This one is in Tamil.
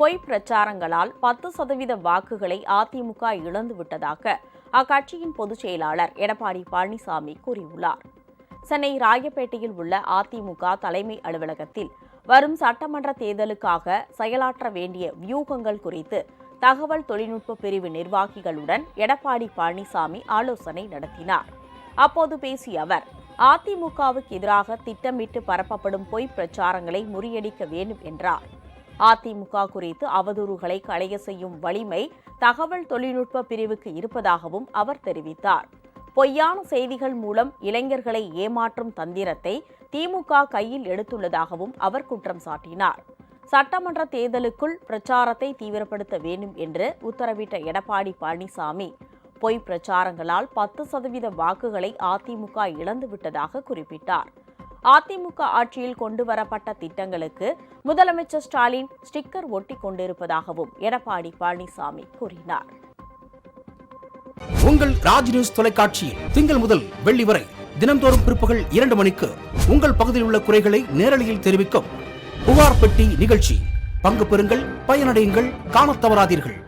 பொய் பிரச்சாரங்களால் பத்து சதவீத வாக்குகளை அதிமுக இழந்து விட்டதாக அக்கட்சியின் பொதுச் செயலாளர் எடப்பாடி பழனிசாமி கூறியுள்ளார். சென்னை ராயப்பேட்டையில் உள்ள அதிமுக தலைமை அலுவலகத்தில் வரும் சட்டமன்ற தேர்தலுக்காக செயலாற்ற வேண்டிய வியூகங்கள் குறித்து தகவல் தொழில்நுட்ப பிரிவு நிர்வாகிகளுடன் எடப்பாடி பழனிசாமி ஆலோசனை நடத்தினார். அப்போது பேசிய அவர் அதிமுகவுக்கு எதிராக திட்டமிட்டு பரப்பப்படும் பொய் பிரச்சாரங்களை முறியடிக்க வேண்டும் என்றார். அதிமுக குறித்து அவதூறுகளை களைய செய்யும் வலிமை தகவல் தொழில்நுட்ப பிரிவுக்கு இருப்பதாகவும் அவர் தெரிவித்தார். பொய்யான செய்திகள் மூலம் இளைஞர்களை ஏமாற்றும் தந்திரத்தை திமுக கையில் எடுத்துள்ளதாகவும் அவர் குற்றம் சாட்டினார். சட்டமன்ற தேர்தலுக்குள் பிரச்சாரத்தை தீவிரப்படுத்த வேண்டும் என்று உத்தரவிட்ட எடப்பாடி பழனிசாமி பொய் பிரச்சாரங்களால் பத்து சதவீத வாக்குகளை அதிமுக இழந்துவிட்டதாக குறிப்பிட்டார். அதிமுக ஆட்சியில் கொண்டு வரப்பட்ட திட்டங்களுக்கு முதலமைச்சர் ஸ்டாலின் ஸ்டிக்கர் ஒட்டி கொண்டிருப்பதாகவும் எடப்பாடி பழனிசாமி கூறினார். உங்கள் ராஜ் நியூஸ் தொலைக்காட்சியில் திங்கள் முதல் வெள்ளி வரை தினந்தோறும் பிற்பகல் இரண்டு மணிக்கு உங்கள் பகுதியில் உள்ள குறைகளை நேரலையில் தெரிவிக்கும் புகார் பெட்டி நிகழ்ச்சி. பங்கு பெறுங்கள் பயனடையுங்கள் காணத் தவறாதீர்கள்.